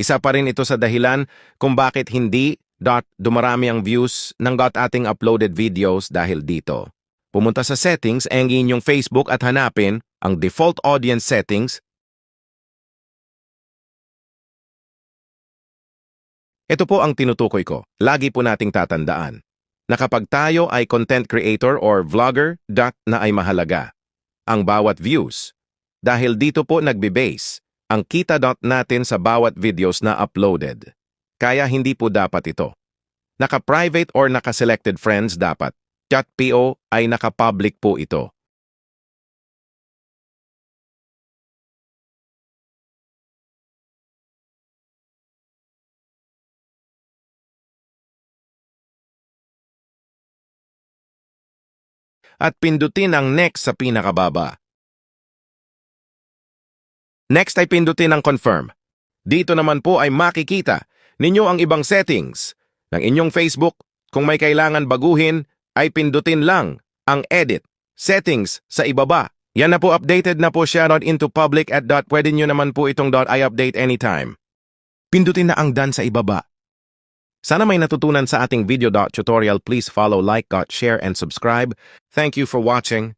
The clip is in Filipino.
Isa pa rin ito sa dahilan kung bakit hindi dot dumarami ang views ng dot ating uploaded videos dahil dito. Pumunta sa settings ang inyong Facebook at hanapin ang default audience settings. Ito po ang tinutukoy ko. Lagi po nating tatandaan na kapag tayo ay content creator or vlogger, dot na ay mahalaga. Ang bawat views. Dahil dito po nagbe-base ang kita dot natin sa bawat videos na uploaded. Kaya hindi po dapat ito. Naka-private or naka-selected friends dapat. Chat PO ay naka-public po ito. At pindutin ang next sa pinakababa. Next ay pindutin ang confirm. Dito naman po ay makikita ninyo ang ibang settings ng inyong Facebook. Kung may kailangan baguhin, ay pindutin lang ang edit settings sa ibaba. Yan na po updated na po siya not into public at dot. Pwede nyo naman po itong dot I update anytime. Pindutin na ang done sa ibaba. Sana may natutunan sa ating video dot tutorial. Please follow, like, share, and subscribe. Thank you for watching.